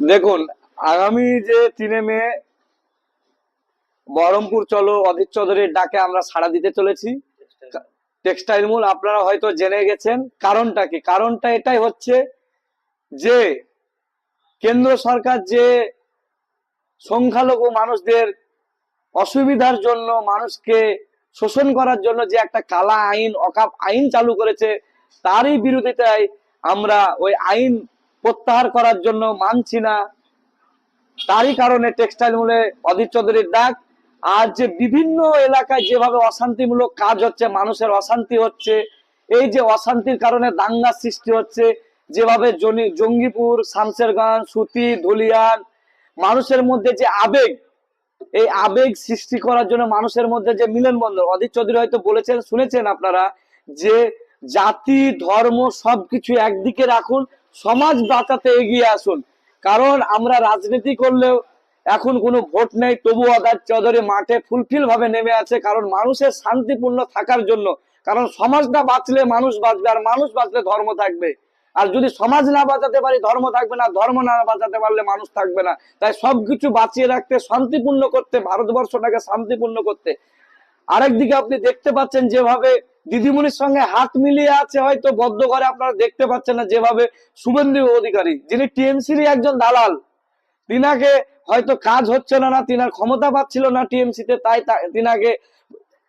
দেখুন, আগামী যে তিনে মে, বহরমপুর চলো, অধীর চৌধুরীর ডাকে আমরা সাড়া দিতে চলেছি। টেক্সটাইল মূল, আপনারা হয়তো জেনে গেছেন, কারণটা কি? কারণটা এটাই হচ্ছে যে, কেন্দ্র সরকার যে সংখ্যালঘু মানুষদের অসুবিধার জন্য, মানুষকে শোষণ করার জন্য যে একটা কালা আইন, অকাপ আইন চালু করেছে, তারই বিরোধিতায় আমরা ওই আইন প্রত্যাহার করার জন্য মানছি না। তারই কারণে টেক্সটাইল মূলে অধীর চৌধুরীর ডাক। আর যে বিভিন্ন এলাকায় যেভাবে অশান্তিমূলক কাজ হচ্ছে, মানুষের অশান্তি হচ্ছে, এই যে অশান্তির কারণে দাঙ্গা সৃষ্টি হচ্ছে, যেভাবে জঙ্গিপুর শামসেরগঞ্জ সুতি, ধুলিয়ান, মানুষের মধ্যে যে আবেগ, এই আবেগ সৃষ্টি করার জন্য মানুষের মধ্যে যে মিলনবন্ধন, অধীর চৌধুরী হয়তো বলেছেন, শুনেছেন আপনারা, যে জাতি, ধর্ম সবকিছু একদিকে রাখুন সমাজ বাঁচাতে এগিয়ে আসুন। কারণ আমরা রাজনীতি করলেও এখন কোনো ভোট নেই, তবু অদার চৌধুরী মাঠে ফুলফিল ভাবে নেমে আছে। কারণ মানুষের শান্তিপূর্ণ থাকার জন্য, কারণ সমাজটা বাঁচলে মানুষ বাঁচবে আর মানুষ বাঁচলে ধর্ম থাকবে। আর যদি সমাজ না বাঁচাতে পারি, ধর্ম থাকবে না। ধর্ম না বাঁচাতে পারলে মানুষ থাকবে না। তাই সবকিছু বাঁচিয়ে রাখতে, শান্তিপূর্ণ করতে, ভারতবর্ষটাকে শান্তিপূর্ণ করতে। আরেকদিকে আপনি দেখতে পাচ্ছেন যেভাবে দিদিমণির সঙ্গে হাত মিলিয়ে আছে হয়তো, বদ্ধ ঘরে আপনারা দেখতে পাচ্ছেন না যেভাবে শুভেন্দু অধিকারী, যিনি টিএমসির একজন দালাল। তিনাকে হয়তো কাজ হচ্ছে না না তিনার ক্ষমতা পাচ্ছিল না টিএমসি তে তাই তিনাকে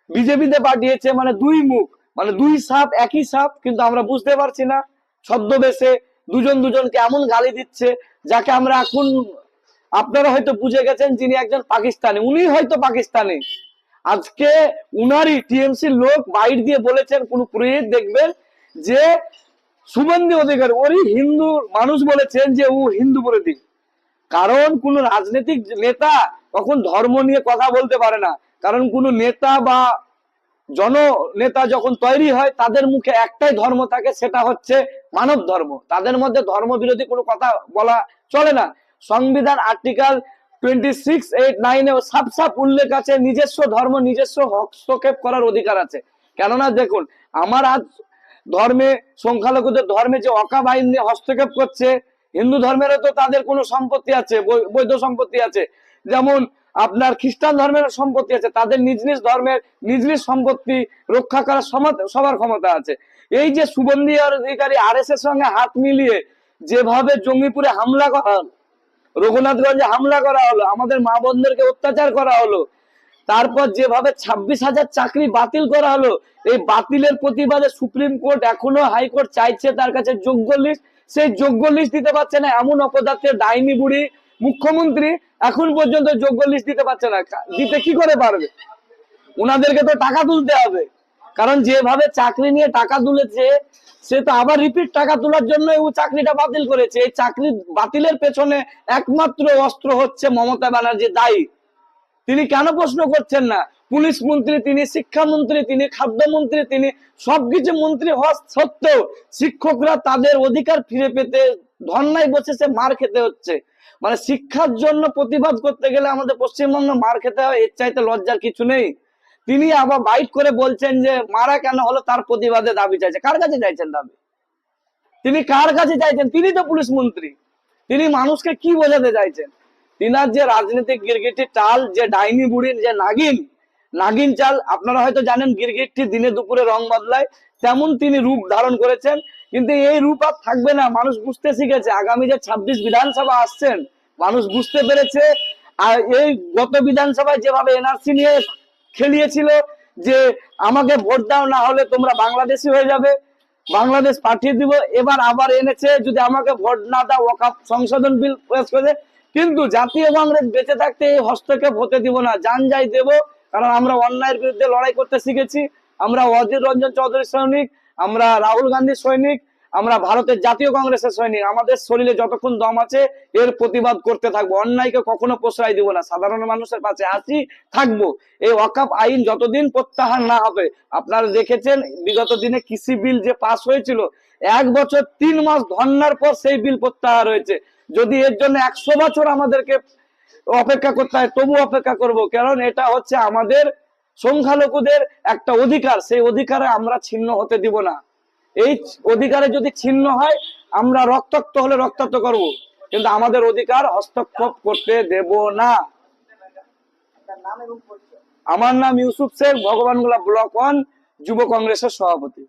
বিজেপিতে পাঠিয়েছে মানে দুই মুখ মানে দুই সাপ, একই সাপ, কিন্তু আমরা বুঝতে পারছি না। ছদ্মবেশে দুজন দুজনকে এমন গালি দিচ্ছে, যাকে আমরা এখন আপনারা হয়তো বুঝে গেছেন যিনি একজন পাকিস্তানি। উনি হয়তো পাকিস্তানি। আজকে উনারই টিএমসির লোক বাইর দিয়ে বলেছেন, কোন পুরোহিত দেখবেন যে শুভেন্দু অধিকারী, ওরই হিন্দু মানুষ বলেছেন যে ও হিন্দু বিরোধী কারণ কোন রাজনৈতিক নেতা তখন ধর্ম নিয়ে কথা বলতে পারে না। কারণ কোন নেতা বা জন নেতা যখন তৈরি হয়, তাদের মুখে একটাই ধর্ম থাকে, সেটা হচ্ছে মানব ধর্ম। তাদের মধ্যে ধর্ম বিরোধী কোনো কথা বলা চলে না। সংবিধান আর্টিকেল টোয়েন্টি সিক্স এইট নাইনে সাপ উল্লেখ আছে, নিজস্ব ধর্ম, নিজস্ব হস্তক্ষেপ করার অধিকার আছে। কেননা দেখুন, আমার আজ ধর্মে, সংখ্যালঘুদের ধর্মে যে অকাব আইন নিয়ে হস্তক্ষেপ করছে, হিন্দু ধর্মেরও তো তাদের কোনো সম্পত্তি আছে বৈধ সম্পত্তি আছে। যেমন আপনার খ্রিস্টান ধর্মের সম্পত্তি আছে, তাদের নিজ নিজ ধর্মের নিজ নিজ সম্পত্তি রক্ষা করার সবার ক্ষমতা আছে। এই যে সুবন্ধী অধিকারী আর এস এর সঙ্গে হাত মিলিয়ে যেভাবে জঙ্গিপুরে হামলা করা রঘুনাথগঞ্জে হামলা করা হলো, আমাদের মা বোনদেরকে অত্যাচার করা হলো। তারপর যেভাবে ছাব্বিশ হাজার চাকরি বাতিল করা হলো, এই বাতিলের প্রতিবাদে সুপ্রিম কোর্ট এখনও হাইকোর্ট চাইছে তার কাছে যোগ্য লিস্ট সেই যোগ্য লিস্ট দিতে পারছে না, এমন অপদার্থের ডাইনি বুড়ি, মুখ্যমন্ত্রী এখন পর্যন্ত যোগ্য লিস্ট দিতে পারছে না। দিতে কি করে পারবে? ওনাদেরকে তো টাকা তুলতে হবে। কারণ যেভাবে চাকরি নিয়ে টাকা তুলেছে, সে তো আবার রিপিট টাকা তোলার জন্য ও চাকরিটা বাতিল করেছে। এই চাকরি বাতিলের পেছনে একমাত্র অস্ত্র হচ্ছে মমতা ব্যানার্জি দায়ী। তিনি কেন প্রশ্ন করছেন না? পুলিশ মন্ত্রী, তিনি শিক্ষামন্ত্রী, তিনি খাদ্যমন্ত্রী, তিনি সবকিছু মন্ত্রী হওয়া সত্ত্বেও শিক্ষকরা তাদের অধিকার ফিরে পেতে ধর্নায় বসেছে মার খেতে হচ্ছে। মানে শিক্ষার জন্য প্রতিবাদ করতে গেলে আমাদের পশ্চিমবঙ্গ মার খেতে হয়, এর চাইতে লজ্জার কিছু নেই। তিনি আবার বাইট করে বলছেন যে মারা কেন হলো তার প্রতিবাদে দাবি চাইছে। কার কাছে চাইছেন দাবি? তিনি কার কাছে চাইছেন? তিনি তো পুলিশ মন্ত্রী। তিনি মানুষকে কি বোঝাতে চাইছেন? তিনার যে রাজনৈতিক গিরগিটি টাল যে ডাইনি বুড়ির যে নাগিন নাগিন চাল, আপনারা হয়তো জানেন গিরগিটটি দিনে দুপুরে রং বদলায়, তেমন তিনি রূপ ধারণ করেছেন। কিন্তু এই রূপ আর থাকবে না, মানুষ বুঝতে শিখেছে। আগামী যে ছাব্বিশ বিধানসভা আসছেন, মানুষ বুঝতে পেরেছে। আর এই গত বিধানসভায় যেভাবে এনআরসি নিয়ে খেলিয়েছিল যে আমাকে ভোট দাও, না হলে তোমরা বাংলাদেশি হয়ে যাবে। বাংলাদেশ পাঠিয়ে দিব, এবার আবার এনেছে, যদি আমাকে ভোট না দাও, ওকাপ সংশোধন বিল পেশ করে কিন্তু জাতীয় কংগ্রেস বেঁচে থাকতে এই হস্তক্ষেপ হতে দিব না, যান যাই দেব, কারণ আমরা অন্যায়ের বিরুদ্ধে লড়াই করতে শিখেছি। আমরা অধীর রঞ্জন চৌধুরী সৈনিক, আমরা রাহুল গান্ধী সৈনিক আমরা ভারতের জাতীয় কংগ্রেসের সৈনিক, আমাদের শরীরে যতক্ষণ দম আছে এর প্রতিবাদ করতে থাকব। অন্যায়কে কখনো প্রশ্রয় দিব না। সাধারণ মানুষের পাশে আসি, থাকব। এই ওয়াকাপ আইন যতদিন প্রত্যাহার না হবে, আপনারা দেখেছেন বিগত দিনে কৃষি বিল যে পাস হয়েছিল, এক বছর তিন মাস ধর্নার পর সেই বিল প্রত্যাহার হয়েছে। যদি এর জন্য একশো বছর আমাদেরকে অপেক্ষা করতে হয় তবু অপেক্ষা করব, কারণ এটা হচ্ছে আমাদের সংখ্যালঘুদের একটা অধিকার। সেই অধিকারে আমরা ছিন্ন হতে দিব না। এই অধিকারে যদি ছিন্ন হয়, আমরা রক্তাক্ত হলে রক্তাক্ত করব। কিন্তু আমাদের অধিকার হস্তক্ষেপ করতে দেব না। আমার নাম ইউসুফ শেখ ভগবানগুলা ব্লক ওয়ান, যুব কংগ্রেসের সভাপতি।